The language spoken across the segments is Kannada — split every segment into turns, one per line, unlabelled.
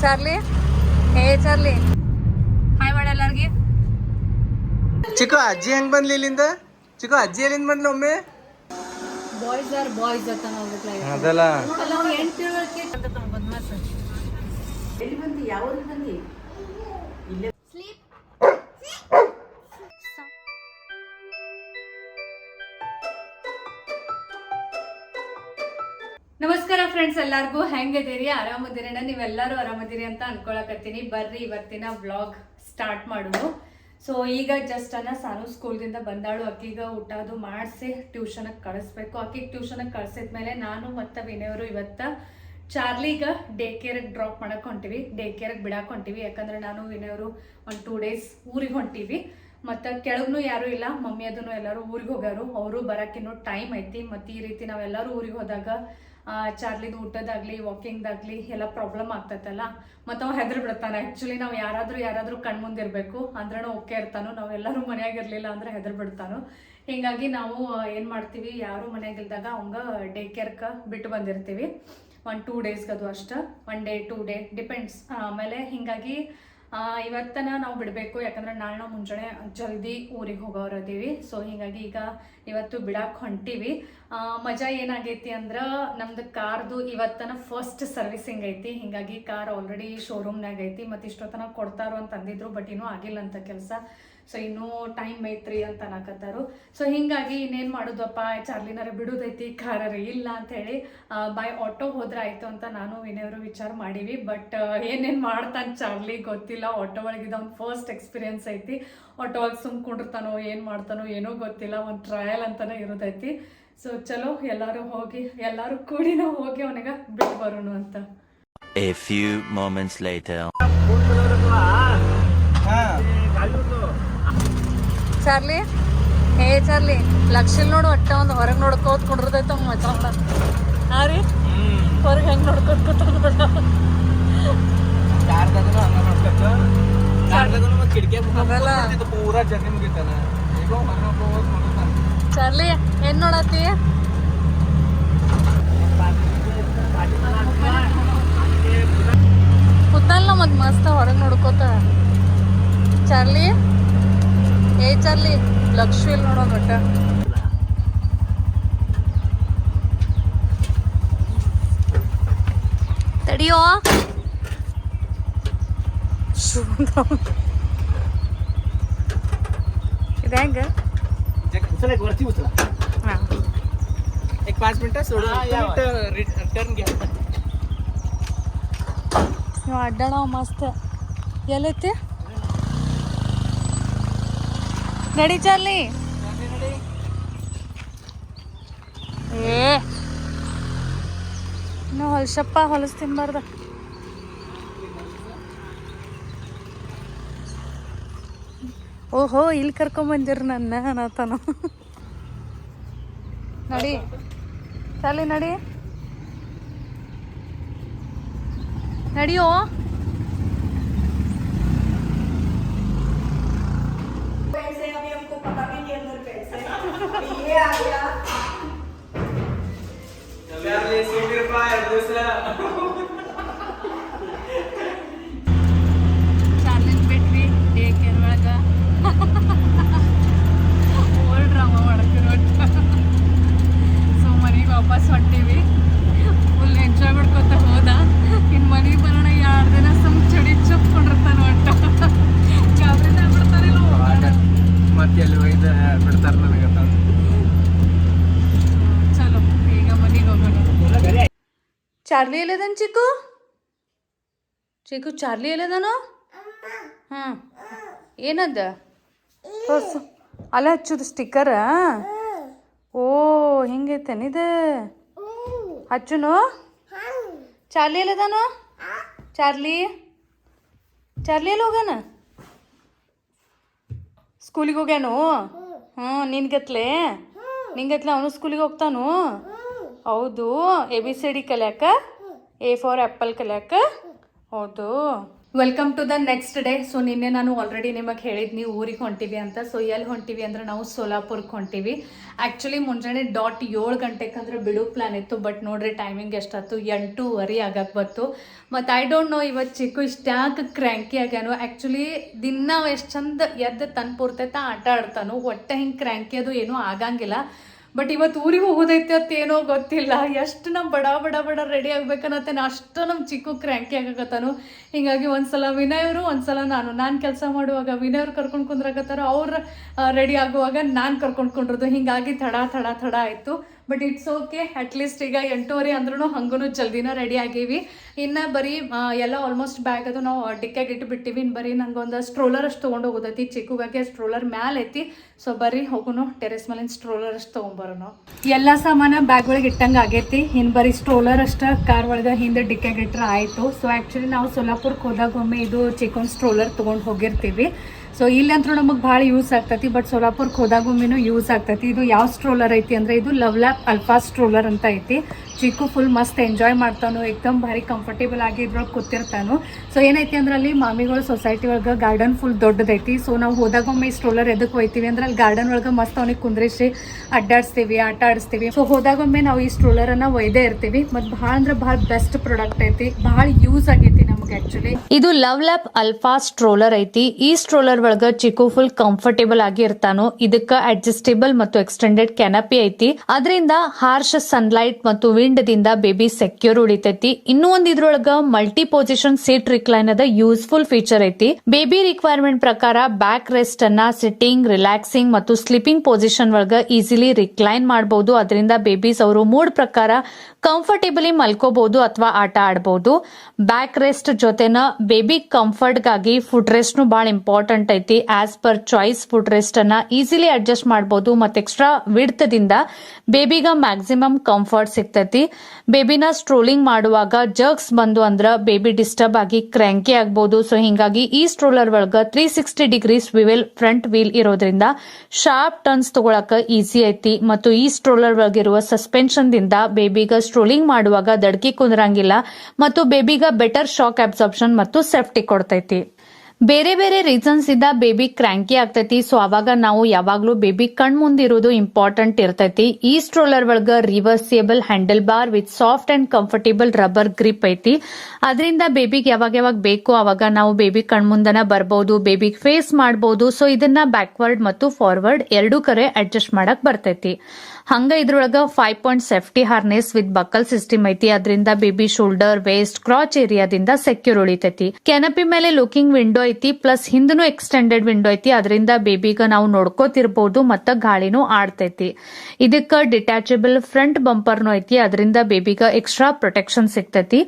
ಚಾರ್ಲಿ ಹೇ ಚಾರ್ಲಿ ಹಾಯ್ ಮಾಡ ಎಲ್ಲಾರ್ಗಿ
ಚಿಕ್ಕು ಅಜ್ಜಿ ಹೆಂಗ್ ಬಂದ್ಲಿ ಇಲ್ಲಿಂದ ಚಿಕ್ಕು ಅಜ್ಜಿ ಎಲ್ಲಿಂದ ಬಂದ್ಲ ಒಮ್ಮೆ
ಬಾಯ್ಸ್ ಆರ್ ಬಾಯ್ಸ್ ಅಂತ ನಾವು
ಅದಲ್ಲ
ಅಲ್ಲ ಅವ್ನು ಹೆಣ್ಣು ತಿಳುವಳಿಕೆ ಅಂತ ಬದ್ಮಾಸ್ ಫ್ರೆಂಡ್ಸ್ ಎಲ್ಲಾರ್ಗೂ ಹೆಂಗಿದ್ದೀರಿ? ಆರಾಮದಿರೇನ? ನೀವೆಲ್ಲರೂ ಆರಾಮದಿರಿ ಅಂತ ಅನ್ಕೊಳಕತ್ತೀನಿ. ಬರ್ರಿ, ಇವತ್ತಿನ ವ್ಲಾಗ್ ಸ್ಟಾರ್ಟ್ ಮಾಡೋದು. ಸೊ ಈಗ ಜಸ್ಟ್ ಅನ್ನ ಸಾನು ಸ್ಕೂಲ್ದಿಂದ ಬಂದಾಳು. ಅಕ್ಕಿಗ ಊಟ ಅದು ಮಾಡಿಸಿ ಟ್ಯೂಷನಿಗೆ ಕಳಿಸ್ಬೇಕು. ಅಕ್ಕಿಗೆ ಟ್ಯೂಷನಿಗೆ ಕಳಿಸಿದ ಮೇಲೆ ನಾನು ಮತ್ತು ವಿನಯವರು ಇವತ್ತ ಚಾರ್ಲಿಗ ಡೇ ಕೇರಿಗೆ ಡ್ರಾಪ್ ಮಾಡಕ್ಕೆ ಹೊಂಟಿವಿ. ಡೇ ಕೇರಿಗೆ ಬಿಡಕ್ಕೆ ಹೊಂಟಿವಿ. ಯಾಕಂದ್ರೆ ನಾನು, ವಿನಯವರು ಒಂದು ಟೂ ಡೇಸ್ ಊರಿಗೆ ಹೊಂಟಿವಿ. ಮತ್ತು ಕೆಳಗೂ ಯಾರೂ ಇಲ್ಲ. ಮಮ್ಮಿ ಅದನ್ನು ಎಲ್ಲರೂ ಊರಿಗೆ ಹೋಗ್ಯಾರು. ಅವರು ಬರೋಕ್ಕಿನ್ನೂ ಟೈಮ್ ಐತಿ. ಮತ್ತು ಈ ರೀತಿ ನಾವೆಲ್ಲರೂ ಊರಿಗೆ ಹೋದಾಗ ಚಾರ್ಲಿದು ಊಟದಾಗ್ಲಿ ವಾಕಿಂಗ್ದಾಗ್ಲಿ ಎಲ್ಲ ಪ್ರಾಬ್ಲಮ್ ಆಗ್ತೈತಲ್ಲ? ಮತ್ತು ಅವ ಹೆದ್ರ ಬಿಡ್ತಾನೆ. ಆ್ಯಕ್ಚುಲಿ ನಾವು ಯಾರಾದರೂ ಯಾರಾದರೂ ಕಣ್ಮುಂದಿರಬೇಕು. ಅಂದ್ರೆ ಓಕೆ ಇರ್ತಾನೋ. ನಾವು ಎಲ್ಲರೂ ಮನ್ಯಾಗ ಇರಲಿಲ್ಲ ಅಂದ್ರೆ ಹೆದ್ರ ಬಿಡ್ತಾನೋ. ಹೀಗಾಗಿ ನಾವು ಏನು ಮಾಡ್ತೀವಿ? ಯಾರು ಮನೆಯಾಗಿಲ್ದಾಗ ಅವಂಗ ಡೇ ಕೇರ್ಕ ಬಿಟ್ಟು ಬಂದಿರ್ತೀವಿ. ಒನ್ ಟೂ ಡೇಸ್ಗೆ ಅದು ಅಷ್ಟ. One day two day depends ಆಮೇಲೆ ಹಿಂಗಾಗಿ ಇವತ್ತನ ನಾವು ಬಿಡಬೇಕು, ಯಾಕಂದ್ರೆ ನಾಳೆ ನಾವು ಮುಂಜಾನೆ ಜಲ್ದಿ ಊರಿಗೆ ಹೋಗೋರದೀವಿ ಸೊ ಹಿಂಗಾಗಿ ಈಗ ಇವತ್ತು ಬಿಡಾಕ್ ಹೊಂಟಿವಿ. ಮಜಾ ಏನಾಗೈತಿ ಅಂದ್ರೆ ನಮ್ದು ಕಾರ್ದು ಇವತ್ತನ ಫಸ್ಟ್ ಸರ್ವಿಸಿಂಗ್ ಐತಿ. ಹಿಂಗಾಗಿ ಕಾರ್ ಆಲ್ರೆಡಿ ಶೋರೂಮ್ನಾಗ ಐತಿ. ಮತ್ತೆ ಇಷ್ಟೊತ್ತನ ಕೊಡ್ತಾರೋ ಅಂತ ಅಂದಿದ್ರು ಬಟ್ ಇನ್ನೂ ಆಗಿಲ್ಲ ಅಂತ ಕೆಲಸ. ಸೊ ಇನ್ನೂ ಟೈಮ್ ಐತ್ರಿ ಅಂತ ಅನ್ನಕತ್ತಾರು. ಸೊ ಹಿಂಗಾಗಿ ಇನ್ನೇನು ಮಾಡೋದಪ್ಪ? ಚಾರ್ಲಿನಾರ ಬಿಡುದೈತಿ ಕಾರರ ಇಲ್ಲ ಅಂತ ಹೇಳಿ ಬೈ ಆಟೋ ಹೋದ್ರೆ ಆಯ್ತು ಅಂತ ನಾನು ವಿನಯವರು ವಿಚಾರ ಮಾಡೀವಿ. ಬಟ್ ಏನೇನು ಮಾಡ್ತಾನೆ ಚಾರ್ಲಿ ಗೊತ್ತಿಲ್ಲ. ಆಟೋ ಒಳಗಿದ ಒಂದು ಫಸ್ಟ್ ಎಕ್ಸ್ಪೀರಿಯನ್ಸ್ ಐತಿ. ಆಟೋ ಒಳಗೆ ಸುಮ್ ಕುಂಡಿರ್ತಾನೋ ಏನು ಮಾಡ್ತಾನೋ ಏನೋ ಗೊತ್ತಿಲ್ಲ. ಒಂದು ಟ್ರಯಲ್ ಅಂತಾನೆ ಇರೋದೈತಿ. ಸೊ ಚಲೋ ಎಲ್ಲರೂ ಹೋಗಿ ಎಲ್ಲರೂ ಕೂಡಿ ನಾವು ಹೋಗಿ ಅವನಿಗೆ ಬಿಟ್ಟು ಬರೋಣ ಅಂತ.
A few moments later.
Charlie hey Charlie ಲಕ್ಷಲ್ ನೋಡು ಒಟ್ಟ ಒಂದು ಹೊರಗೆ ನೋಡ್ಕೋತ ಕುಂಡ್ರದೈತ ಮಾಡ ಹಾ ರೀ? ಹೊರಗೆ ಹೆಂಗೆ ನೋಡ್ಕೋತ ಕೂತ್ಕೊಂಡ್ಬಿಡ
ಮತ್ತ್
ಚಾರ್ಲಿ ಏನ್ ನೋಡತ್ತಿ? ಕುತ್ತಲ್ಲ ಮತ್ ಮಸ್ತ ಹೊರಗೆ ನೋಡ್ಕೋತ. ಚಾರ್ಲಿ ಏ ಚಾರ್ಲಿ ಲಕ್ಷ್ಮಿ ಇಲ್ಲಿ ನೋಡೋಣ ಒಟ್ಟ ತಡಿಯೋ ಇದು ಹೆಂಗ
उचला एक वरती उचला
ಹಾಂ
एक पाच मिनिटं सोडून रिटर्न घ्या
ನೀವು ಅಡ್ಡಾಡ ಮಸ್ತ್ ಎಲ್ಲೈತಿ ನಡಿ ಚಾರ್ಲಿ. ಏ. ಇನ್ನು ಹೊಲ್ಸಪ್ಪ, ಹೊಲಸ್ ತಿನ್ಬಾರ್ದ. ಓಹೋ, ಇಲ್ಲಿ ಕರ್ಕೊಂಬಂದಿರ ನನ್ನ ಅನ್ನತಾನ ನಡಿ. ಚಾಲಿ ನಡಿ. ನಡಿಯೋ. ಚಾರ್ಲಿನ್ ಬಿಟ್ವಿ ಡೇ ಕೇರ್ ಒಳಗ ಓಲ್ಡ್ ಡ್ರಾಮ ಮಾಡಕ್ಕಿರೋ ಸೊ ಮನೆಗೆ ವಾಪಸ್ ಹೊಂಟೀವಿ ಫುಲ್ ಎಂಜಾಯ್ ಮಾಡ್ಕೊತ ಹೋದ ಇನ್ನು ಮನೆಗೆ ಬರೋಣ ಎರಡು ದಿನ ಸುಮ್ ಚಡಿ ಚುಪ್ಕೊಂಡಿರ್ತಾನೆ ಒಟ್ಟು ಗಾಬರಿನ ಬಿಡ್ತಾರಿಲ್ಲ ಹೋಗೋಣ
ಮತ್ತೆ ಎಲ್ಲಿ ಒಯ್ದು ಬಿಡ್ತಾರ ನನಗೆ
ಚಲೋ ಈಗ ಮನೆಗೆ ಹೋಗೋಣ ಚಾರ್ಲಿ ಎಲ್ಲದನ್ ಚಿಕ್ಕು? ಚಿಕ್ಕು ಚಾರ್ಲಿ ಎಲ್ಲದನು? ಹ್ಮ್ ಏನದ? ಅಲ್ಲ, ಹಚ್ಚುದು ಸ್ಟಿಕ್ಕರ ಓ ಹಿಂಗೈತೇನಿದು ಹಚ್ಚುನು? ಚಾರ್ಲಿ ಎಲ್ಲದಾನು? ಚಾರ್ಲಿ? ಚಾರ್ಲಿ ಎಲ್ಲಿ ಹೋಗ್ಯಾನ? ಸ್ಕೂಲಿಗೆ ಹೋಗ್ಯಾನು? ಹ್ಞೂ, ನಿನ್ಗತ್ಲೆ? ನಿಂಗತ್ಲೆ ಅವನು ಸ್ಕೂಲಿಗೆ ಹೋಗ್ತಾನು? ಹೌದು. ಎ ಬಿ ಸಿ ಡಿ ಕಲಿಯಾಕ? ಎ ಫಾರ್ ಆ್ಯಪಲ್ ಕಲಿಯಾಕ? ಹೌದು. Welcome to the next day so ನಿನ್ನೆ ನಾನು ಆಲ್ರೆಡಿ ನಿಮಗೆ ಹೇಳಿದ್ನಿ ಊರಿಗೆ ಹೊಂಟಿವಿ ಅಂತ. ಸೊ ಎಲ್ಲಿ ಹೊಂಟಿವಿ ಅಂದ್ರೆ ನಾವು ಸೋಲಾಪುರ್ಗೆ ಹೊಂಟಿವಿ. ಆ್ಯಕ್ಚುಲಿ ಮುಂಜಾನೆ ಡಾಟ್ ಏಳು ಗಂಟೆಗೆ ಅಂದ್ರೆ ಬಿಡು ಪ್ಲಾನ್ ಇತ್ತು ಬಟ್ ನೋಡ್ರಿ ಟೈಮಿಂಗ್ ಎಷ್ಟಾಯ್ತು. ಎಂಟೂವರೆ ಆಗಕ್ಕೆ ಬಂತು. ಮತ್ತು ಐ ಡೋಂಟ್ ನೋ ಇವತ್ತು ಚಿಕ್ಕು ಇಷ್ಟ್ಯಾಕೆ ಕ್ರ್ಯಾಂಕಿ ಆಗ್ಯಾನು. ಆ್ಯಕ್ಚುಲಿ ದಿನ ಎಷ್ಟು ಚಂದ ಎದ್ದು ತನ್ನ ಪೂರ್ತೈತ ಆಟ ಆಡ್ತಾನು ಒಟ್ಟೆ ಹಿಂಗೆ ಕ್ರ್ಯಾಂಕಿ ಅದು ಏನೂ ಆಗಂಗಿಲ್ಲ. ಬಟ್ ಇವತ್ತು ಊರಿಗೆ ಹೋಗೋದೈತೆ ಅತ್ತೇನೋ ಗೊತ್ತಿಲ್ಲ. ಎಷ್ಟು ನಮ್ಮ ಬಡ ಬಡ ಬಡ ರೆಡಿ ಆಗ್ಬೇಕನ್ನತ್ತೆ ಅಷ್ಟು ನಮ್ಮ ಚಿಕ್ಕ ಕ್ರ್ಯಾಂಕಿ ಆಗಕತ್ತಾನು. ಹಿಂಗಾಗಿ ಒಂದ್ಸಲ ಅವರು, ಒಂದ್ಸಲ ನಾನು. ನಾನು ಕೆಲಸ ಮಾಡುವಾಗ ವಿನಯ್ ಅವ್ರು ಕರ್ಕೊಂಡು ಕುಂದ್ರಾಕತ್ತಾರ, ಅವ್ರು ರೆಡಿ ಆಗುವಾಗ ನಾನು ಕರ್ಕೊಂಡು ಕುಂಡ್ರದು. ಹಿಂಗಾಗಿ ತಡ ತಡ ತಡ ಆಯಿತು. ಬಟ್ ಇಟ್ಸ್ ಓಕೆ ಅಟ್ಲೀಸ್ಟ್ ಈಗ ಎಂಟೂವರೆ ಅಂದ್ರೂ ಹಂಗೂ ಜಲ್ದಿನ ರೆಡಿ ಆಗೀವಿ. ಇನ್ನು ಬರೀ ಎಲ್ಲ ಆಲ್ಮೋಸ್ಟ್ ಬ್ಯಾಗ್ ಅದು ನಾವು ಡಿಕ್ಕಾಗಿ ಇಟ್ಬಿಟ್ಟಿವಿ. ಇನ್ನು ಬರೀ ನಂಗೊಂದು ಸ್ಟ್ರೋಲರ್ ಅಷ್ಟು ತೊಗೊಂಡು ಹೋಗೋದೈತಿ. ಚಿಕ್ಕುಗಾಗೆ ಸ್ಟ್ರೋಲರ್ ಮ್ಯಾಲೆ ಐತಿ. ಸೊ ಬರೀ ಹೋಗುನು ಟೆರೆಸ್ ಮೇಲಿನ ಸ್ಟ್ರೋಲರ್ ಅಷ್ಟು ತೊಗೊಂಬರೋನು ಎಲ್ಲ ಸಾಮಾನ ಬ್ಯಾಗ್ ಒಳಗೆ ಇಟ್ಟಂಗೆ ಆಗೈತಿ. ಹಿಂದೆ ಬರೀ ಸ್ಟ್ರೋಲರ್ ಅಷ್ಟೇ, ಕಾರ್ ಒಳಗೆ ಹಿಂದೆ ಡಿಕ್ಕಾಗಿ ಇಟ್ರೆ ಆಯಿತು. ಸೊ ಆ್ಯಕ್ಚುಲಿ ನಾವು ಸೊಲ್ಲಾಪುರಕ್ಕೆ ಹೋದಾಗ ಒಮ್ಮೆ ಇದು ಚಿಕನ್ ಸ್ಟ್ರೋಲರ್ ತೊಗೊಂಡು ಹೋಗಿರ್ತೀವಿ. ಸೊ ಇಲ್ಲಂತೂ ನಮಗೆ ಭಾಳ ಯೂಸ್ ಆಗ್ತೈತಿ ಬಟ್ ಸೋಲಾಪುರ್ಕ್ ಹೋದಾಗೊಮ್ಮೆನು ಯೂಸ್ ಆಗ್ತೈತಿ. ಇದು ಯಾವ ಸ್ಟ್ರೋಲರ್ ಐತಿ ಅಂದರೆ, ಇದು ಲವ್ ಲ್ಯಾಪ್ ಅಲ್ಫಾ ಸ್ಟ್ರೋಲರ್ ಅಂತ ಐತಿ. ಚಿಕ್ಕು ಫುಲ್ ಮಸ್ತ್ ಎಂಜಾಯ್ ಮಾಡ್ತಾನು ಏಕ್ದಮ್ ಭಾರಿ ಕಂಫರ್ಟೇಬಲ್ ಆಗಿ ಇದ್ರೊಳಗೆ ಕೂತಿರ್ತಾನು. ಸೊ ಏನೈತಿ ಅಂದ್ರೆ, ಅಲ್ಲಿ ಮಾಮಿಗಳು ಸೊಸೈಟಿ ಒಳಗೆ ಗಾರ್ಡನ್ ಫುಲ್ ದೊಡ್ಡದೈತಿ. ಸೊ ನಾವು ಹೋದಾಗೊಮ್ಮೆ ಸ್ಟ್ರೋಲರ್ ಎದಕ್ಕೆ ಹೋಯ್ತೀವಿ ಅಂದ್ರೆ, ಅಲ್ಲಿ ಗಾರ್ಡನ್ ಒಳಗೆ ಮಸ್ತ್ ಅವನಿಗೆ ಕುಂದ್ರಿಸಿ ಅಡ್ಡಾಡಿಸ್ತೀವಿ, ಆಟ ಆಡಿಸ್ತೀವಿ. ಸೊ ಹೋದಾಗೊಮ್ಮೆ ನಾವು ಈ ಸ್ಟ್ರೋಲರನ್ನು ಒಯ್ದೇ ಇರ್ತೀವಿ. ಮತ್ತು ಭಾಳ ಅಂದ್ರೆ ಭಾಳ ಬೆಸ್ಟ್ ಪ್ರಾಡಕ್ಟ್ ಐತಿ, ಭಾಳ ಯೂಸ್ ಆಗೈತಿ. ಇದು ಲವ್ ಲ್ಯಾಪ್ ಅಲ್ಫಾ ಸ್ಟ್ರೋಲರ್ ಐತಿ. ಈ ಸ್ಟ್ರೋಲರ್ ಒಳಗ ಚಿಕ್ಕು ಫುಲ್ ಕಂಫರ್ಟೇಬಲ್ ಆಗಿ ಇರ್ತಾನೋ ಇದಕ್ಕ ಅಡ್ಜಸ್ಟೇಬಲ್ ಮತ್ತು ಎಕ್ಸ್ಟೆಂಡೆಡ್ ಕೆನಪಿ ಐತಿ. ಅದರಿಂದ ಹಾರ್ಶ್ ಸನ್ಲೈಟ್ ಮತ್ತು ವಿಂಡ್ ದಿಂದ ಬೇಬಿ ಸೆಕ್ಯೂರ್ ಉಳಿತೈತಿ. ಇನ್ನೂ ಒಂದ್ ಇದ್ರೊಳಗ ಮಲ್ಟಿ ಪೊಸಿಷನ್ ಸೀಟ್ ರಿಕ್ಲೈನ್ ಅದ ಯೂಸ್ಫುಲ್ ಫೀಚರ್ ಐತಿ. ಬೇಬಿ ರಿಕ್ವೈರ್ಮೆಂಟ್ ಪ್ರಕಾರ ಬ್ಯಾಕ್ ರೆಸ್ಟ್ ಅನ್ನ ಸಿಟ್ಟಿಂಗ್ ರಿಲ್ಯಾಕ್ಸಿಂಗ್ ಮತ್ತು ಸ್ಲೀಪಿಂಗ್ ಪೊಸಿಷನ್ ಒಳಗ ಈಸಿಲಿ ರಿಕ್ಲೈನ್ ಮಾಡಬಹುದು ಅದರಿಂದ ಬೇಬೀಸ್ ಅವರು ಮೂಡ್ ಪ್ರಕಾರ ಕಂಫರ್ಟೇಬಲಿ ಮಲ್ಕೋಬಹುದು ಅಥವಾ ಆಟ ಆಡಬಹುದು ಬ್ಯಾಕ್ ರೆಸ್ಟ್ ಜೊತೆನ ಬೇಬಿ ಕಂಫರ್ಟ್ಗಾಗಿ ಫುಡ್ ರೆಸ್ಟ್ನು ಬಹಳ ಇಂಪಾರ್ಟೆಂಟ್ ಐತಿ. As per choice food rest ಅನ್ನ ಈಸಿಲಿ ಅಡ್ಜಸ್ಟ್ ಮಾಡಬಹುದು ಮತ್ತೆ ಎಕ್ಸ್ಟ್ರಾ ವಿಡ್ತದಿಂದ ಬೇಬಿಗ ಮ್ಯಾಕ್ಸಿಮಮ್ ಕಂಫರ್ಟ್ ಸಿಗ್ತೈತಿ. ಬೇಬಿನ ಸ್ಟ್ರೋಲಿಂಗ್ ಮಾಡುವಾಗ ಜರ್ಕ್ಸ್ ಬಂದು ಅಂದ್ರ ಬೇಬಿ ಡಿಸ್ಟರ್ಬ್ ಆಗಿ ಕ್ರ್ಯಾಂಕಿ ಆಗಬಹುದು ಸೊ ಹಿಂಗಾಗಿ ಈ ಸ್ಟ್ರೋಲರ್ ಒಳಗ three sixty degrees swivel front wheel ಇರೋದ್ರಿಂದ ಶಾರ್ಪ್ ಟರ್ನ್ಸ್ ತಗೊಳಕ ಈಸಿ ಐತಿ. ಮತ್ತು ಈ ಸ್ಟ್ರೋಲರ್ ಒಳಗಿರುವ ಸಸ್ಪೆನ್ಷನ್ ದಿಂದ ಬೇಬಿಗ ಸ್ಟ್ರೋಲಿಂಗ್ ಮಾಡುವಾಗ ದಡ್ಕಿ ಕುಂದ್ರಂಗಿಲ್ಲ ಮತ್ತು ಬೇಬಿಗ ಬೆಟರ್ ಶಾಕ್ ಅಬ್ಸಾರ್ಪ್ಷನ್ ಮತ್ತು ಸೇಫ್ಟಿ ಕೊಡ್ತೈತಿ. ಬೇರೆ ಬೇರೆ ರೀಸನ್ಸ್ ಇಂದ ಬೇಬಿ ಕ್ರ್ಯಾಂಕಿ ಆಗ್ತೈತಿ. ಸೊ ಅವಾಗ ನಾವು ಯಾವಾಗ್ಲೂ ಬೇಬಿ ಕಣ್ ಮುಂದಿರೋದು ಇಂಪಾರ್ಟೆಂಟ್ ಇರ್ತೈತಿ. ಈ ಸ್ಟ್ರೋಲರ್ ಒಳಗ reversible handle bar with soft and comfortable rubber grip ಐತಿ. ಅದರಿಂದ ಬೇಬಿಗೆ ಯಾವಾಗ ಯಾವಾಗ ಬೇಕು ಅವಾಗ ನಾವು ಬೇಬಿ ಕಣ್ ಮುಂದನ ಬರಬಹುದು ಬೇಬಿಗ್ ಫೇಸ್ ಮಾಡಬಹುದು ಸೊ ಇದನ್ನ ಬ್ಯಾಕ್ವರ್ಡ್ ಮತ್ತು ಫಾರ್ವರ್ಡ್ ಎರಡೂ ಕರೆ ಅಡ್ಜಸ್ಟ್ ಮಾಡಕ್ ಬರ್ತೈತಿ. ಹಂಗ ಇದ್ರೊಳಗ five point safety harness with buckle system ಐತಿ. ಅದರಿಂದ ಬೇಬಿ ಶೋಲ್ಡರ್ ವೇಸ್ಟ್ ಕ್ರಾಚ್ ಏರಿಯಾದಿಂದ ಸೆಕ್ಯೂರ್ ಉಳಿತೈತಿ. ಕೆನಪಿ ಮೇಲೆ ಲುಕಿಂಗ್ ವಿಂಡೋ ಐತಿ ಪ್ಲಸ್ ಹಿಂದನು ಎಕ್ಸ್ಟೆಂಡೆಡ್ ವಿಂಡೋ ಐತಿ. ಅದರಿಂದ ಬೇಬಿಗ ನಾವು ನೋಡ್ಕೋತಿರ್ಬಹುದು ಮತ್ತ ಗಾಳಿನೂ ಆಡ್ತೈತಿ. ಇದಕ್ಕ ಡಿಟ್ಯಾಚಬಲ್ ಫ್ರಂಟ್ ಬಂಪರ್ನು ಐತಿ. ಅದರಿಂದ ಬೇಬಿಗ ಎಕ್ಸ್ಟ್ರಾ ಪ್ರೊಟೆಕ್ಷನ್ ಸಿಗ್ತೈತಿ.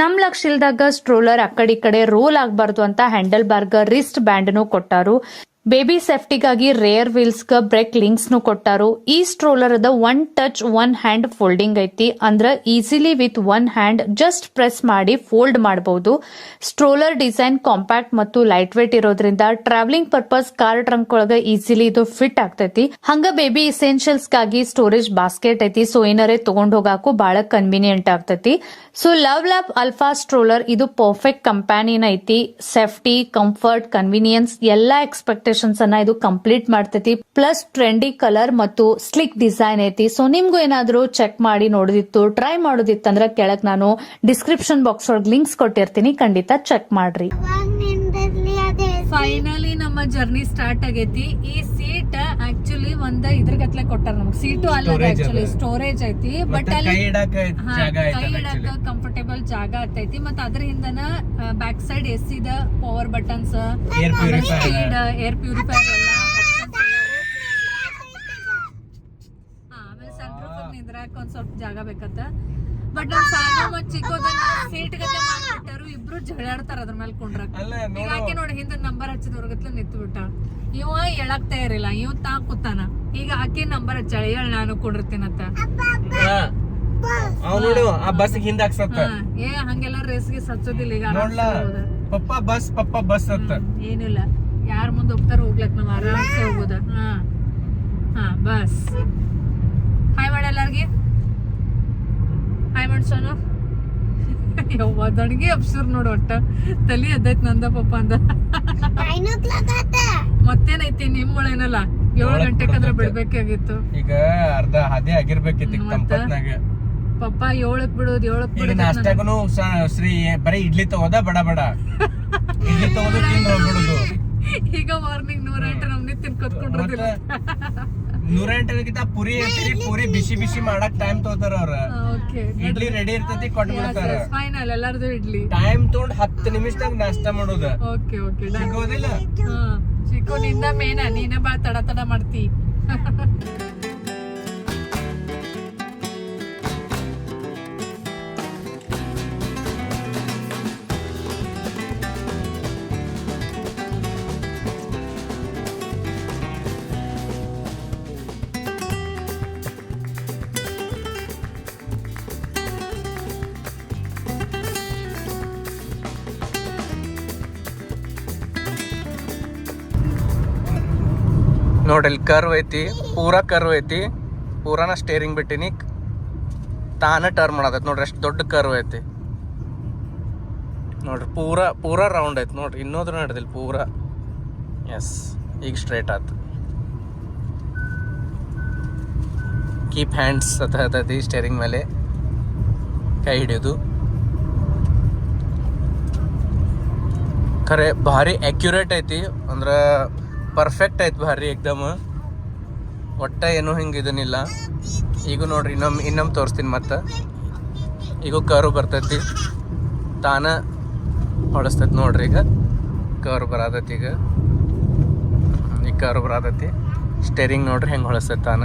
ನಮ್ ಲಕ್ಷ ಸ್ಟ್ರೋಲರ್ ಅಕ್ಕಡಿ ಕಡೆ ರೋಲ್ ಆಗಬಾರ್ದು ಅಂತ ಹ್ಯಾಂಡಲ್ ಬಾರ್ಗ ರಿಸ್ಟ್ ಬ್ಯಾಂಡ್ನು ಕೊಟ್ಟಾರು. ಬೇಬಿ ಸೇಫ್ಟಿಗಾಗಿ ರೇರ್ ವೀಲ್ಸ್ ಗ ಬ್ರೇಕ್ ಲಿಂಕ್ಸ್ ನು ಕೊಟ್ಟಾರು. ಈ ಸ್ಟ್ರೋಲರ್ ಅದ one touch one hand folding ಐತಿ. ಅಂದ್ರ easily with one hand just press ಮಾಡಿ ಫೋಲ್ಡ್ ಮಾಡಬಹುದು ಸ್ಟ್ರೋಲರ್ ಡಿಸೈನ್ ಕಾಂಪ್ಯಾಕ್ಟ್ ಮತ್ತು ಲೈಟ್ ವೇಟ್ ಇರೋದ್ರಿಂದ ಟ್ರಾವೆಲಿಂಗ್ ಪರ್ಪಸ್ ಕಾರ್ ಟ್ರಂಕ್ ಒಳಗ ಈಸಿಲಿ ಇದು ಫಿಟ್ ಆಗ್ತೈತಿ. ಹಂಗ ಬೇಬಿ ಇಸೆನ್ಶಿಯಲ್ಸ್ಗಾಗಿ ಸ್ಟೋರೇಜ್ ಬಾಸ್ಕೆಟ್ ಐತಿ. ಸೊ ಏನಾರೇ ತಗೊಂಡ್ ಹೋಗಾಕು ಬಹಳ ಕನ್ವಿನಿಯಂಟ್ ಆಗ್ತೈತಿ. ಸೊ ಲವ್ ಲ್ಯಾಪ್ ಅಲ್ಫಾ ಸ್ಟ್ರೋಲರ್ ಇದು ಪರ್ಫೆಕ್ಟ್ ಕಂಪ್ಯಾನಿಯನ್ ಐತಿ. ಸೇಫ್ಟಿ ಕಂಫರ್ಟ್ ಕನ್ವಿನಿಯನ್ಸ್ ಎಲ್ಲಾ ಎಕ್ಸ್ಪೆಕ್ಟೇಷನ್ಸ್ ಅನ್ನ ಇದು ಕಂಪ್ಲೀಟ್ ಮಾಡ್ತೈತಿ. ಪ್ಲಸ್ ಟ್ರೆಂಡಿ ಕಲರ್ ಮತ್ತು ಸ್ಲಿಕ್ ಡಿಸೈನ್ ಐತಿ. ಸೊ ನಿಮ್ಗೂ ಏನಾದ್ರೂ ಚೆಕ್ ಮಾಡಿ ನೋಡೋದಿತ್ತು ಟ್ರೈ ಮಾಡೋದಿತ್ತಂದ್ರ ಕೆಳಗ್ ನಾನು ಡಿಸ್ಕ್ರಿಪ್ಷನ್ ಬಾಕ್ಸ್ ಒಳಗೆ ಲಿಂಕ್ಸ್ ಕೊಟ್ಟಿರ್ತೀನಿ. ಖಂಡಿತ ಚೆಕ್ ಮಾಡ್ರಿ. ಫೈನಲಿ ನಮ್ಮ ಜರ್ನಿ ಸ್ಟಾರ್ಟ್ ಆಗೈತಿ. ಈ ಸೀಟ್ ಆಕ್ಚುಲಿ ಒಂದ ಇದ್ರ ಗತ್ಲೆ ಕೊಟ್ಟಾರ ನಮ್ಗೆ. ಸೀಟು ಅಲ್ಲ
Storage
ಆಕ್ಚುಲಿ ಸ್ಟೋರೇಜ್ ಐತಿ ಬಟ್ ಅಲ್ಲಿ
ಕೈ ಇಡಾಕ.
ಕಂಫರ್ಟೇಬಲ್ ಜಾಗ ಆಗ್ತೈತಿ. ಮತ್ತ ಅದ್ರ ಹಿಂದನ ಬ್ಯಾಕ್ ಸೈಡ್ ಎಸ್ ಇದ power buttons.
Speed air purifier
ಎಲ್ಲ ಆಮೇಲೆ ಸನ್ ರೂಫ್ ನಿಂದ್ರಾಕ ಒಂದ್ ಸ್ವಲ್ಪ ಜಾಗ ಬೇಕತ್ತ. ಬಟ್ ನಮ್ ಸಾಗು ಮತ್ ಚಿಕ್ಕೋದನ್ನ ಸೀಟ್ ಗತೆ ಮಾಡ್ಬಿಟ್ಟಾರು ಇಬ್ರು ಜಗಳಾಡ್ತಾರ ಅದ್ರ ಮೇಲೆ ಕುಂಡ್ರಕ್ ಈಗ ಆಕೆ ನೋಡಿ ಹಿಂದೆ ನಂಬರ್ ಹಚ್ಚಿದವ್ರಗತ್ಲ ನಿಂತು ಬಿಟ್ಟ ಇವ ಎಳಕ್ ತಯಾರಿಲ್ಲ ಇವ್ ತಾ ಕೂತಾನ ಈಗ ಆಕೆ ನಂಬರ್ ಹಚ್ಚಾಳ ಹೇಳ ನಾನು ಕುಂಡಿರ್ತೀನಂತ
ನೋಡು ಆ ಬಸ್ ಹಿಂದ ಹಾಕ್ಸತ್ತ.
ಹಾ, ಏ ಹಂಗೆಲ್ಲ ರೇಸ್ಗೆ ಸಚ್ಚೋದಿಲ್ಲ ಈಗ.
ಪಪ್ಪ ಬಸ್ ಪಪ್ಪ ಬಸ್ ಅಂತ.
ಏನಿಲ್ಲ. ಯಾರ ಮುಂದೆ ಹೋಗ್ತಾರ ಹೋಗ್ಲಕ್ ನಾವ್ ಆರಾಮ್ಸೆ ಹೋಗೋದ. ಹಾ ಹಾ ಬಸ್ ಹಾಯ್ ಮಾಡಿ ಎಲ್ಲಾರ್ಗಿ. ಹಾಯ್ ಮಾಡಿ ಸೋನು ಯವ್ವ ದಣಿಗೆ ಅಪ್ಸರ್ ನೋಡು ಒಟ್ಟ. ತಲಿ ಎದ್ದೈತ್ ನಂದ ಪಪ್ಪ ಅಂದ. ಮತ್ತೇನೈತಿ ನಿಮ್ಮೊಳೇನಲ್ಲ ಏಳು ಗಂಟೆಕಂದ್ರೆ ಬಿಡ್ಬೇಕಾಗಿತ್ತು
ಈಗ ಅರ್ಧ ಹದೇ ಆಗಿರ್ಬೇಕಿತ್ತು? ತಂಪತ್ನಾಗ.
ಪಪ್ಪ ಏಳಕ್ ಬಿಡೋದು ಏಳಕ್ ಬಿಡೋದು
ನಾಷ್ಟಾಗನು ಶ್ರೀ ಬರೀ ಇಡ್ಲಿ ತಗೋದ ಬಡ ಬಡ. ಇಡ್ಲಿ ತಗೋದು ತಿಂದು ಹೋಗ್ಬಿಡುದು
ಈಗ ಮಾರ್ನಿಂಗ್ ನೂರ ಎಂಟು ನಮ್ನಿ ತಿನ್ಕೊತ್ಕೊಂಡಿರ್ತಿಲ್ಲ
ನೂರ ಎಂಟರಕ್ಕಿಂತ ಪುರಿ ಇರ್ತೀರಿ ಪುರಿ ಬಿಸಿ ಬಿಸಿ ಮಾಡಕ್ ಟೈಮ್ ತಗೋತಾರ ಅವ್ರ.
ಓಕೆ.
ಇಡ್ಲಿ ರೆಡಿ ಇರ್ತೈತಿ ಕೊಟ್ಬಿಡ್ತಾರ
ಫೈನಲ್ ಎಲ್ಲಾರ್ದು ಇಡ್ಲಿ.
ಟೈಮ್ ತಗೊಂಡ್ ಹತ್ತು ನಿಮಿಷದಾಗ ನಾಷ್ಟ ಮಾಡೋದ.
ಓಕೆ ಓಕೆ
ಸಿಗೋದಿಲ್ಲ.
ಚಿಕ್ಕು ನಿನ್ನ ಮೇನ ನೀನ ಬಾ ತಡ ತಡ ಮಾಡ್ತಿ.
ನೋಡ್ರಿ ಕರ್ವ್ ಐತಿ, ಪೂರ ಕರ್ವ್ ಐತಿ. ಪೂರಾನ ಸ್ಟೇರಿಂಗ್ ಬಿಟ್ಟಿನಿ. ತಾನ ಟರ್ನ್ ಮಾಡತೈತಿ ನೋಡ್ರಿ, ಅಷ್ಟು ದೊಡ್ಡ ಕರ್ವ್ ಐತಿ. ನೋಡ್ರಿ, ಪೂರಾ, ಪೂರ ರೌಂಡ್ ಐತಿ ನೋಡ್ರಿ, ಇನ್ನೋದ್ರ ನಡೆದಿಲ್ಲ, ಪೂರ. ಎಸ್ ಈಗ ಸ್ಟ್ರೈಟ್ ಆತು. ಕೀಪ್ ಹ್ಯಾಂಡ್ಸ್ ಹತ್ತೈತಿ ಸ್ಟೇರಿಂಗ್ ಮೇಲೆ. ಕೈ ಹಿಡಿಯೋದು. ಖರೆ, ಭಾರಿ ಅಕ್ಯುರೇಟ್ ಐತಿ. ಅಂದ್ರೆ ಪರ್ಫೆಕ್ಟ್ ಆಯ್ತು ಭಾರಿ ಎಕ್ದಮ್ ಒಟ್ಟ ಏನೂ ಹಿಂಗೆ ಇದನ್ನಿಲ್ಲ. ಈಗ ನೋಡ್ರಿ, ಇನ್ನೊಮ್ಮೆ ಇನ್ನೊಮ್ಮೆ ತೋರಿಸ್ತೀನಿ ಮತ್ತೆ. ಈಗ ಕರು ಬರ್ತೈತಿ. ತಾನ ಹೊಡಿಸ್ತೈತಿ ನೋಡ್ರಿ ಈಗ. ಕರು ಬರತೈತಿ ಈಗ. ಈಗ ಕರು ಬರತೈತಿ. ಸ್ಟೇರಿಂಗ್ ನೋಡ್ರಿ ಹೆಂಗೆ ಹೊಳಸ್ತೈತಿ ತಾನ.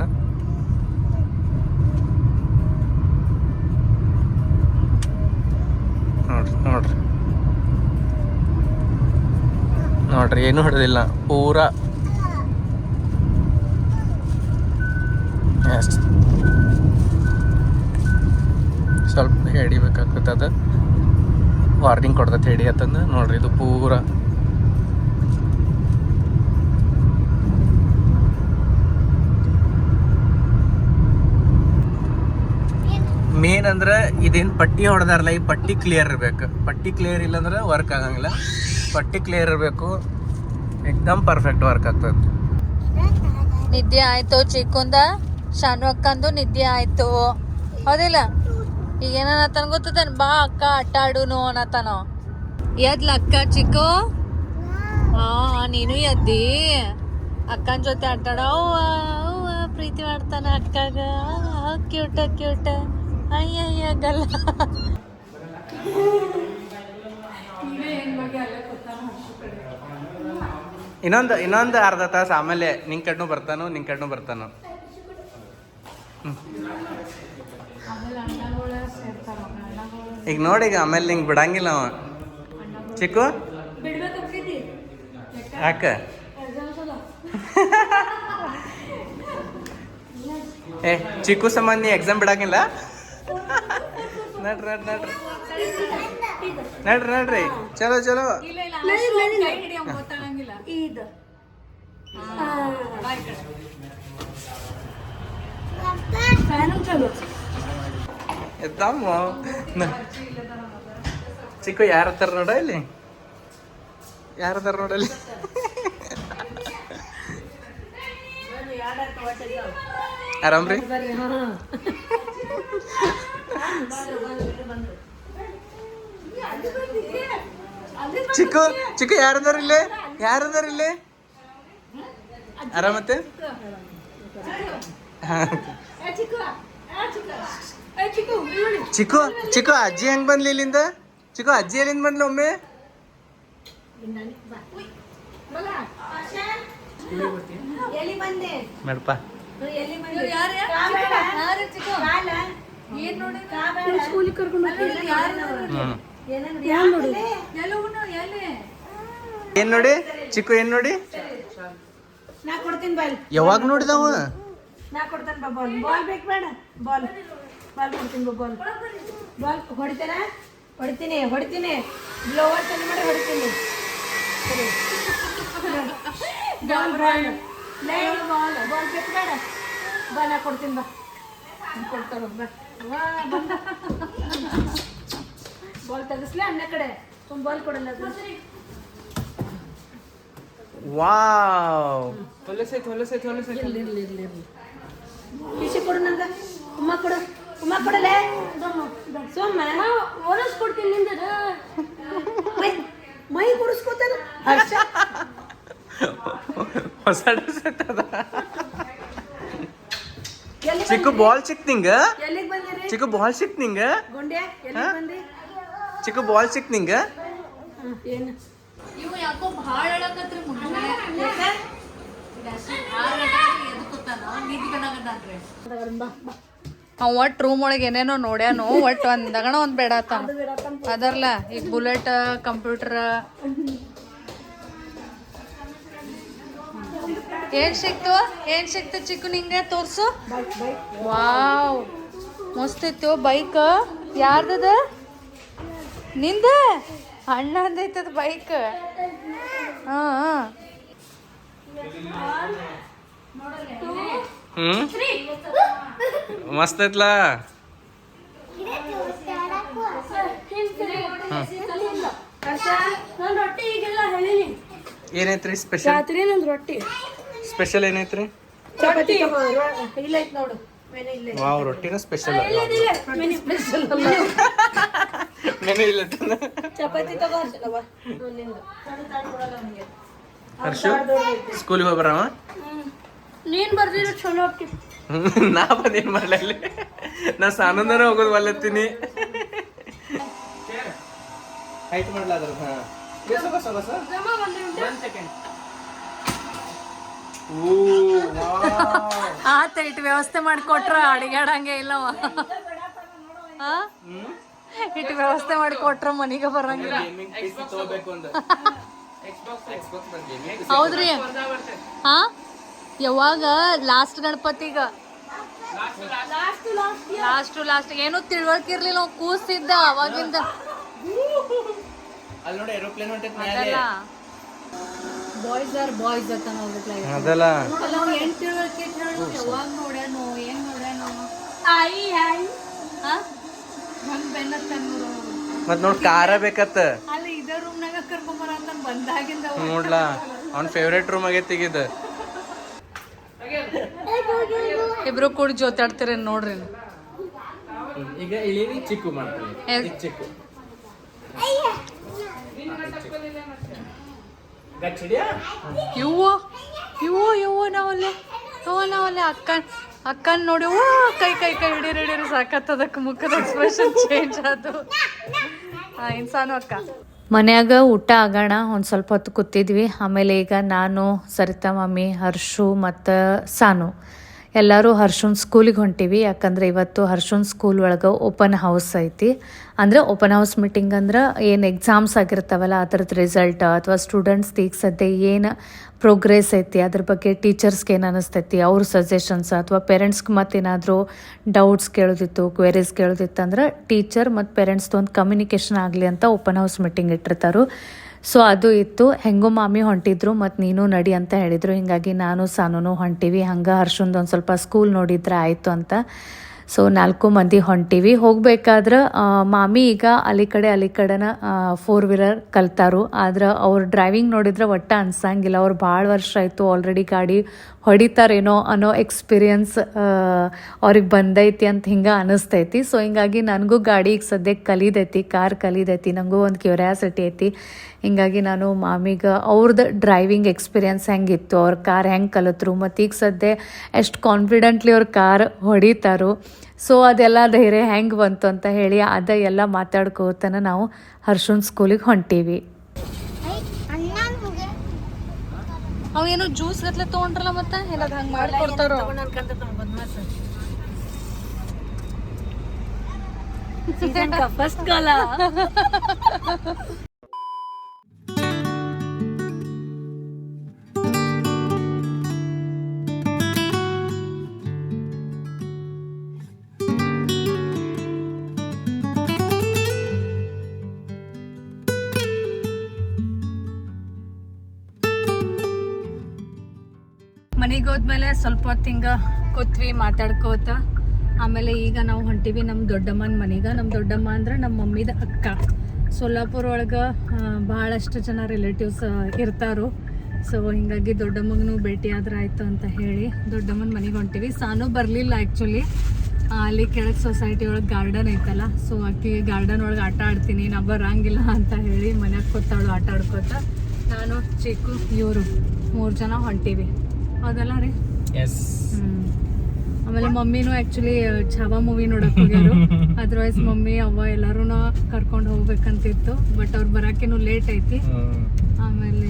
ನೋಡ್ರಿ ನೋಡ್ರಿ. ನೋಡ್ರಿ, ಏನು ಹೊಡೆದಿಲ್ಲ. ಪೂರ. ಎಸ್ ಸ್ವಲ್ಪ ಅದು. ವಾರ್ನಿಂಗ್ ಕೊಡ್ತೈತೆ ಹಿಡಿ ಅಂತಂದು ನೋಡ್ರಿ, ಇದು ಪೂರ. ಮೇನ್ ಅಂದ್ರೆ ಇದೇನು ಪಟ್ಟಿ ಹೊಡೆದಾರಲ್ಲ ಈ ಪಟ್ಟಿ ಕ್ಲಿಯರ್ ಇರ್ಬೇಕು. ಪಟ್ಟಿ ಕ್ಲಿಯರ್ ಇಲ್ಲ ಅಂದ್ರೆ ವರ್ಕ್ ಆಗಂಗಿಲ್ಲ. ಪಟ್ಟಿ ಕ್ಲಿಯರ್ ಇರಬೇಕು. ಎಕ್ದಮ್ ಪರ್ಫೆಕ್ಟ್ ವರ್ಕ್ ಆಗ್ತದೆ.
ನಿದ್ದೆ ಆಯ್ತು ಚಿಕ್ಕುಂದ ಶಾನು ಅಕ್ಕಂದು ನಿದ್ದೆ ಆಯ್ತು. ಹೌದಿಲ್ಲ? ಈಗ ಏನನ್ನತನ ಗೊತ್ತೇನ್ ಬಾ ಅಕ್ಕ ಆಟ ಆಡುನು ಅನ್ನತಾನೋ. ಎದ್ಲ ಅಕ್ಕ ಚಿಕ್ಕು? ಹಾ ನೀನು ಎದ್ದಿ? ಅಕ್ಕನ ಜೊತೆ ಆಟ ಪ್ರೀತಿ ಮಾಡ್ತಾನ ಅಕ್ಕಗ. ಕ್ಯೂಟ ಕ್ಯೂಟ ಅಯ್ಯ ಅಯ್ಯ ಗಲ್ಲ
ಇನ್ನೊಂದು ಇನ್ನೊಂದು ಅರ್ಧ ತಾಸು, ಆಮೇಲೆ ನಿನ್ ಕಡ್ನು ಬರ್ತಾನು, ನಿನ್ ಕಡ್ನು ಬರ್ತಾನು? ಈಗ ನೋಡಿ ಈಗ ಆಮೇಲೆ ನಿಂಗೆ ಬಿಡಂಗಿಲ್ಲ ಅವ. ಚಿಕ್ಕು? ಯಾಕ? ಏ, ಚಿಕ್ಕು ಸಂಬಂಧ ಎಕ್ಸಾಮ್ ಬಿಡಂಗಿಲ್ಲ? ನಡ್ರಿ ನಡ್ರಿ ನಡ್ರಿ. ನಡ್ರಿ ನಡ್ರಿ. ಚಲೋ ಚಲೋ. ಎದ್ದಮ್ಮ. ಚಿಕ್ಕ ಚಿಕ್ಕು ಯಾರ ಹತ್ತಾರ ನೋಡ ಇಲ್ಲಿ ಯಾರ ಹತ್ತಾರ ನೋಡಲ್ಲಿ ಆರಾಮ್ರಿ ಚಿಕ್ಕು ಚಿಕ್ಕು ಯಾರದಾರ ಇಲ್ಲೇ? ಯಾರದಾರ ಇಲ್ಲಿ? ಆರಾಮತ್ತೆ. ಚಿಕ್ಕು ಚಿಕ್ಕು, ಅಜ್ಜಿ ಹೆಂಗ್ ಬಂದ್ಲಿ ಇಲ್ಲಿಂದ? ಚಿಕ್ಕು, ಅಜ್ಜಿ ಎಲ್ಲಿಂದ ಬಂದ್ಲ ಒಮ್ಮೆ? ಮೇಡಪ್ಪ ಹ್ಮ್. ಏನ್ ನೋಡಿ? ಚಿಕ್ಕು ಏನ್ ನೋಡಿ?
ನಾ ಕೊಡ್ತೀನಿ ಬಾಲ್
ಯಾವಾಗ ನೋಡಿದವ?
ನಾ ಕೊಡ್ತೇನೆ ಬಾ ಬಾಲ್. ಬಾಲ್ ಬೇಕು ಬೇಡ. ಬಾಲ್. ಬಾಲ್ ಕೊಡ್ತೀನಿ ಬಾ ಬಾಲ್. ಬಾಲ್ ಹೊಡಿತೇನ? ಹೊಡಿತೀನಿ ಹೊಡಿತೀನಿ. ಬ್ಲೋವರ್ ಚಂದ ಮಾಡಿ ಹೊಡಿತೀನಿ. ಸರಿ. Ball ball. ಲೇ ಬಾಲ್ ಬಾಲ್. ಬೇಕು ಬೇಡ. ಬಾ ನಾ ಕೊಡ್ತೀನಿ ಬಾ. ಕೊಡ್ತಾರ ಬಾ. ಬಾಲ್ ತೆಗಿಸ್ಲೇ ಅಣ್ಣ ಕಡೆ. ಒಂದು ಬಾಲ್ ಕೊಡಲ್ಲ
ವಾವ್. ಹೊಲಸೈತ್ ಹೊಲಸೈತ್ ಹೊಲಸೈತ್
ಇರ್ಲಿ ಇರ್ಲಿ ಇರ್ಲಿ ಇರ್ಲಿ. ಟಿಶಿ ಕೊಡು ನಂಗ. ಉಮ್ಮ ಕೊಡು. ಉಮ್ಮ ಕೊಡಲೆ. ಸೋಮ. ಒರೆಸ್ಕೊಡ್ತೀನಿ ನಿಂದ. ಮೈ ಮೈ ಗುಡಿಸ್ಕೊತಾನ ಹರ್ಷ.
ಹೊಸ ಡ್ರೆಸ್ ಅದ. ಚಿಕ್ಕ ಬಾಲ್
ಸಿಕ್ತಿಂಗ
ಚಿಕ್ಕ ಬಾಲ್ ಸಿಕ್ತಿಂಗ
ಗುಂಡೆ ಎಲ್ಲಿಗೆ ಬಂದಿ
ಚಿಕ್ಕ ಬಾಲ್ ಸಿಕ್ ನಿಂಗ?
ಹ್ಮ್, ಏನು?
ಇವು ಯಾಕೋ ಭಾಳ ಹೇಳಕತ್ರಿ ಮುಂಜಾನೆ ಅವ ಒಟ್ಟು ರೂಮ್ ಒಳಗೆ ಏನೇನೋ ನೋಡ್ಯಾನು ಒಟ್ಟು ಒಂದು ದಗಣ ಒಂದ್ ಬೇಡ ಅದರ್ಲ ಈಗ ಬುಲೆಟ್ ಕಂಪ್ಯೂಟರ್ ಏನ್ ಸಿಕ್ತು? ಏನ್ ಸಿಕ್ತು ಚಿಕ್ಕು ನಿಂಗೆ? ತೋರ್ಸು. ವಾವ್. ಮಸ್ತ್ ಇತ್ತು. ಬೈಕ್ ಯಾರ್ದದ? ನಿಂದ? ಅಣ್ಣಂದೈತದ ಬೈಕ್ ಹಾ
ಹ್ಮ್? ಮಸ್ತ್ ಐತ್ಲಾ? ಏನೈತ್ರಿ ಸ್ಪೆಷಲ್
ರಾತ್ರಿ ನಂದು ರೊಟ್ಟಿ.
ಸ್ಪೆಷಲ್ ಏನೈತ್ರಿ?
ಚಪಾತಿ. ಇಲ್ಲ ಐತ್ ನೋಡು.
ವಾವ್ ರೊಟ್ಟಿನ ಸ್ಪೆಷಲ್
ಮೆನು
ಇಲ್ಲ
ಚಪಾತಿ
ಹರ್ಷು ಸ್ಕೂಲಿಗೆ ಹೋಗಿ ಬರವ
ನೀನ್ ಬರ್ದಿರ ಚಲೋ
ನಾ ಬಂದೇನ್ ಮಾಡ್ಲಿ ನಾ ಸಾನಂದನ ಹೋಗೋದು ಒಲ್ಲತ್ತೀನಿ. ಹೈಟ್ ಮಾಡ್ಲಾದ್ರ ಹಾ.
ಆತ ಇಟ್ಟು ವ್ಯವಸ್ಥೆ ಮಾಡಿಕೊಟ್ರ ಅಡಿಗಾಡಂಗೆ ಇಲ್ಲವ? ಇಟ್ಟು ವ್ಯವಸ್ಥೆ ಮಾಡಿಕೊಟ್ರ ಮನೆಗೆ ಬರಂಗಿಲ್ಲ. ಹೌದ್ರಿ. ಹಾ ಯಾವಾಗ? ಲಾಸ್ಟ್ ಗಣಪತಿಗ. ಲಾಸ್ಟ್ ಲಾಸ್ಟ್ ಏನು ತಿಳ್ವಳಿಕೆ ಇರ್ಲಿಲ್ಲ ಕೂಸ್ತಿದ್ದ ಕೂಸಿದ್ದ ಅವಾಗಿಂದ.
ಅಲ್ಲಿ ನೋಡಿ ಏರೋಪ್ಲೇನ್ ಹೊಂಟೈತ್
ಬಾಯ್ಸ್ ಆರ್ ಬಾಯ್ಸ್ ಅಂತ
ಅದಲ್ಲ.
ಅಲ್ಲ ಅವ್ ಏನ್ ತಿಳ್ವಳಿಕೆ ಐತ್ ಹೇಳು ಯಾವಾಗ ನೋಡ್ಯಾನು ಏನ್ ನೋಡ್ಯಾನು.
ಆಯಿ ಆಯಿ
ಹಾ ಹಂಗ್ ಬೆನ್ನತ್ತ ನೋಡು
ಮತ್ ನೋಡ್ ಕಾರ ಬೇಕತ್ತ
ಅಲ್ಲಿ ಇದೇ ರೂಮ್ನಾಗ ಕರ್ಕೊಂಬರ ಅಂತ ಬಂದಾಗಿಂದ ಅವ.
ನೋಡ್ಲಾ ಅವ್ನ ಫೇವ್ರೇಟ್ ರೂಮ್ ಆಗೈತಿ ಈಗ ಇದು.
ಇಬ್ರು ಕೂಡ ಜೋತಾಡ್ತೀರ ನೋಡ್ರಿ
ಈಗ ಇಳಿ ಚಿಕ್ಕು ಮಾಡ್ತಾರೆ ಚಿಕ್ಕು.
ಇವ್ವ ಇವ್ವ ಇವ್ವ ನಾವಲ್ಲೇ ಅವ ನಾವಲ್ಲೇ ಅಕ್ಕನ್ ಅಕ್ಕನ್ ನೋಡಿ ಓ ಕೈ ಕೈ ಕೈ ಹಿಡೀರಿ ಹಿಡೀರಿ ಸಾಕತ್ತದಕ್ಕೆ ಮುಖದ ಎಕ್ಸ್ಪ್ರೆಷನ್ ಚೇಂಜ್ ಆದು ಆ, ಇನ್ಸಾನು ಅಕ್ಕ. ಮನ್ಯಾಗ ಊಟ ಆಗೋಣ ಒಂದು ಸ್ವಲ್ಪ ಹೊತ್ತು ಕೂತಿದ್ವಿ. ಆಮೇಲೆ ಈಗ ನಾನು ಸರಿತಾ ಮಮ್ಮಿ ಹರ್ಷು ಮತ್ತು ಸಾನು. ಎಲ್ಲರೂ ಹರ್ಷನ್ ಸ್ಕೂಲಿಗೆ ಹೊಂಟೀವಿ. ಯಾಕಂದ್ರೆ ಇವತ್ತು ಹರ್ಷನ್ ಸ್ಕೂಲ್ ಒಳಗೆ ಓಪನ್ ಹೌಸ್ ಐತಿ. ಅಂದ್ರೆ ಓಪನ್ ಹೌಸ್ ಮೀಟಿಂಗ್ ಅಂದ್ರೆ ಏನು ಎಕ್ಸಾಮ್ಸ್ ಆಗಿರ್ತಾವಲ್ಲ ಅದ್ರದ್ದು ರಿಸಲ್ಟ್ ಅಥವಾ ಸ್ಟೂಡೆಂಟ್ಸ್ ಈಗ ಸದ್ಯ ಏನು ಪ್ರೋಗ್ರೆಸ್ ಐತಿ, ಅದ್ರ ಬಗ್ಗೆ ಟೀಚರ್ಸ್ಗೆ ಏನು ಅನಿಸ್ತೈತಿ, ಅವ್ರ ಸಜೆಷನ್ಸ್ ಅಥವಾ ಪೇರೆಂಟ್ಸ್ಗೆ ಮತ್ತೇನಾದರೂ ಡೌಟ್ಸ್ ಕೇಳೋದಿತ್ತು ಕ್ವೆರೀಸ್ ಕೇಳೋದಿತ್ತು ಅಂದ್ರೆ ಟೀಚರ್ ಮತ್ತು ಪೇರೆಂಟ್ಸ್ದು ಒಂದು ಕಮ್ಯುನಿಕೇಷನ್ ಆಗಲಿ ಅಂತ ಓಪನ್ ಹೌಸ್ ಮೀಟಿಂಗ್ ಇಟ್ಟಿರ್ತಾರು. ಸೊ ಅದು ಇತ್ತು. ಹೆಂಗೋ ಮಾಮಿ ಹೊಂಟಿದ್ರು ಮತ್ತು ನೀನು ನಡಿ ಅಂತ ಹೇಳಿದರು. ಹಿಂಗಾಗಿ ನಾನು ಸಾನೂನು ಹೊಂಟಿವಿ. ಹಂಗೆ ಹರ್ಷಂದು ಒಂದು ಸ್ವಲ್ಪ ಸ್ಕೂಲ್ ನೋಡಿದ್ರೆ ಆಯಿತು ಅಂತ. ಸೊ ನಾಲ್ಕು ಮಂದಿ ಹೊಂಟಿವಿ. ಹೋಗ್ಬೇಕಾದ್ರೆ ಮಾಮಿ ಈಗ ಅಲ್ಲಿ ಕಡೆ, ಅಲ್ಲಿ ಕಡೆನ ಫೋರ್ ವೀಲರ್ ಕಲ್ತಾರು. ಆದ್ರೆ ಅವ್ರು ಡ್ರೈವಿಂಗ್ ನೋಡಿದ್ರೆ ಒಟ್ಟ ಅನ್ಸಂಗಿಲ್ಲ. ಅವ್ರು ಭಾಳ ವರ್ಷ ಆಯಿತು. ಆಲ್ರೆಡಿ ಗಾಡಿ ಹೊಡಿತಾರೇನೋ ಅನ್ನೋ ಎಕ್ಸ್ಪೀರಿಯನ್ಸ್ ಅವ್ರಿಗೆ ಬಂದೈತಿ ಅಂತ ಹಿಂಗೆ ಅನಿಸ್ತೈತಿ. ಸೊ ಹಿಂಗಾಗಿ ನನಗೂ ಗಾಡಿ ಈಗ ಸದ್ಯಕ್ಕೆ ಕಲಿದೈತಿ, ಕಾರ್ ಕಲಿದೈತಿ ನನಗೂ ಒಂದು ಕ್ಯೂರಿಯಾಸಿಟಿ ಐತಿ. ಹಿಂಗಾಗಿ ನಾನು ಮಾಮಿಗೆ ಅವ್ರದ್ದು ಡ್ರೈವಿಂಗ್ ಎಕ್ಸ್ಪೀರಿಯನ್ಸ್ ಹೆಂಗಿತ್ತು, ಅವ್ರ ಕಾರ್ ಹೆಂಗೆ ಕಲಿತರು, ಮತ್ತು ಈಗ ಸದ್ಯ ಎಷ್ಟು ಕಾನ್ಫಿಡೆಂಟ್ಲಿ ಅವ್ರ ಕಾರ್ ಹೊಡಿತಾರೋ. ಸೊ ಅದೆಲ್ಲ ಧೈರ್ಯ ಹೆಂಗೆ ಬಂತು ಅಂತ ಹೇಳಿ, ಅದ ಎಲ್ಲ ಮಾತಾಡ್ಕೋತನ ನಾವು ಹರ್ಷನ್ ಸ್ಕೂಲಿಗೆ ಹೊಂಟೀವಿ. ಅವೇನೋ ಜ್ಯೂಸ್ ಗತ್ಲೆ ತೊಗೊಂಡ್ರಲ್ಲ ಮತ್ತೆ? ಇಲ್ಲ ಹಂಗೆ ಮಾಡ್ಕೊಡ್ತಾರೋ?
ಫಸ್ಟ್ ಕಾಲ
ಹೋದ್ಮೇಲೆ ಸ್ವಲ್ಪ ಹೊತ್ತು ಹಿಂಗೆ ಕೂತ್ವಿ ಮಾತಾಡ್ಕೋತ. ಆಮೇಲೆ ಈಗ ನಾವು ಹೊಂಟಿವಿ ನಮ್ಮ ದೊಡ್ಡಮ್ಮನ ಮನೆಗೆ. ನಮ್ಮ ದೊಡ್ಡಮ್ಮ ಅಂದ್ರೆ ನಮ್ಮ ಮಮ್ಮಿದ ಅಕ್ಕ. ಸೊಲ್ಲಾಪುರ ಒಳಗೆ ಭಾಳಷ್ಟು ಜನ ರಿಲೇಟಿವ್ಸ್ ಇರ್ತಾರು. ಸೊ ಹಿಂಗಾಗಿ ದೊಡ್ಡಮ್ಮಗೂ ಭೇಟಿ ಆದ್ರೆ ಆಯ್ತು ಅಂತ ಹೇಳಿ ದೊಡ್ಡಮ್ಮನ ಮನೆಗೆ ಹೊಂಟಿವಿ. ಸಾನು ಬರಲಿಲ್ಲ ಆ್ಯಕ್ಚುಲಿ ಅಲ್ಲಿ ಕೆಳಗೆ ಸೊಸೈಟಿ ಒಳಗೆ ಗಾರ್ಡನ್ ಐತಲ್ಲ ಸೊ ಅಕ್ಕಿ ಗಾರ್ಡನ್ ಒಳಗೆ ಆಟ ಆಡ್ತೀನಿ, ನಾ ಬರಂಗಿಲ್ಲ ಅಂತ ಹೇಳಿ ಮನೆಗೆ ಕೂತಾಳು ಆಟ ಆಡ್ಕೋತ. ನಾನು, ಚಿಕ್ಕು, ಇವರು ಮೂರು ಜನ ಹೊಂಟೀವಿ. ಹೌದಲ್ಲ ರೀ?
ಎಸ್
ಆಮೇಲೆ ಮಮ್ಮಿನೂ ಆಕ್ಚುಲಿ ಛಾವಾ ಮೂವಿ ನೋಡಕ್ ಹೋಗ್ಯಾರು. ಅದರ್ವೈಸ್ ಮಮ್ಮಿ ಅವ್ವ ಎಲ್ಲರೂ ಕರ್ಕೊಂಡು ಹೋಗ್ಬೇಕಂತಿತ್ತು. ಬಟ್ ಅವ್ರು ಬರೋಕ್ಕೇನು ಲೇಟ್ ಐತಿ. ಆಮೇಲೆ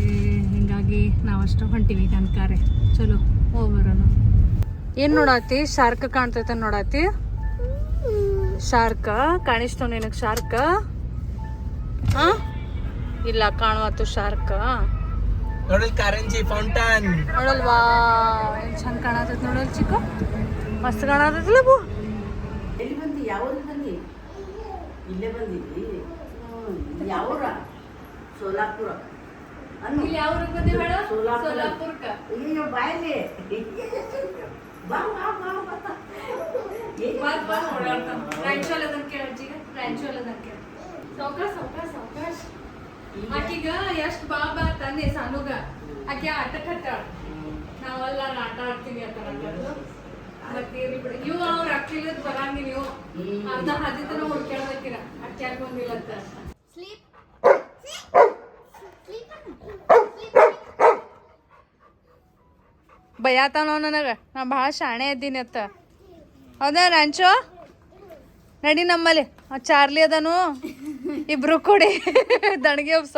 ಹಿಂಗಾಗಿ ನಾವಷ್ಟು ಹೊಂಟಿವಿ ಅನ್ಕಾರೆ ಚಲೋ ಹೋಗ್ಬರೋಣ ಏನು ನೋಡಾತಿ? ಶಾರ್ಕ್ ಕಾಣ್ತೈತೆ ನೋಡಾತಿ? ಶಾರ್ಕ ಕಾಣಿಸ್ತಾವ ನಿನಗೆ ಶಾರ್ಕ ಹಾ ಇಲ್ಲ ಕಾಣುವತ್ತು ಶಾರ್ಕ
ನೋಡಲ್ ಕಾರಂಜಿ ಫೌಂಟನ್.
ನೋಡಲ್ವಾ ಏನು ಚಂದ ಕಾಣತೈತಿ ನೋಡಲ್ ಚಿಕ್ಕ. ಮಸ್ತ್ ಕಾಣತೈತಿಲ್ಲ ಲಬು
ಎಲ್ಲಿ ಬಂದಿ? ಯಾವ್ದು ಬಂದಿ? ಇಲ್ಲೇ ಬಂದಿದ್ದಿ? ಯಾವೂರ ಸೋಲಾಪುರ. ಇಲ್ಲಿ
ಯಾವ ಬಂದಿ ಹೇಳ?
ಸೋಲಾಪುರ.
ಸೋಲಾಪುರ್ಕ
ಅಯ್ಯೋ ಬಾಯಲ್ಲಿ. ಬಾ ಬಾ ಬಾ ಬಾ.
ಬಾ ಬಾ ಓಡಾಡ್ತಾನ ಫ್ರೆಂಚಲ್ ಅದನ್ ಕೇಳ ಅಜ್ಜಿಗ. ಫ್ರೆಂಚಲ್ ಅದನ್ ಕೇಳ. ಆಕಿಗ ಎಷ್ಟ್ ಬಾ ಬಾ ತಂದೆ ಸಣ್ಣಗ. ಆಕೆ ಆಟ ಕಟ್ಟಾಳ. ನಾವೆಲ್ಲ ಆಟ ಆಡ್ತೀವಿ ಬಿಡು. ಇವು ಅವ್ರ ಅಕ್ಕಿಲದ್ ಬರಂಗಿಲ್ಲ ನೀವು. ಅರ್ಧ ಹದಿತನ ಹುಡ್ಕ್ಯಾಡ್ಬೇಕಿರ ಅಕ್ಕಿ ಬಂದಿಲ್ಲ ಅಂತ. ಬೈಯಾತಾನೋ ನನಗ. ನಾ ಭಾಳ ಶಾಣೆ ಇದ್ದೀನಿ ಅತ್ತ. ಹೌದಾ ರಾಂಚೋ? ನಡಿ ನಮ್ಮಲ್ಲಿ. ಆ ಚಾರ್ಲಿ ಅದನು. ಇಬ್ರು ಕೊಡಿ ದಣಿಗೆ ಒಬ್ಬ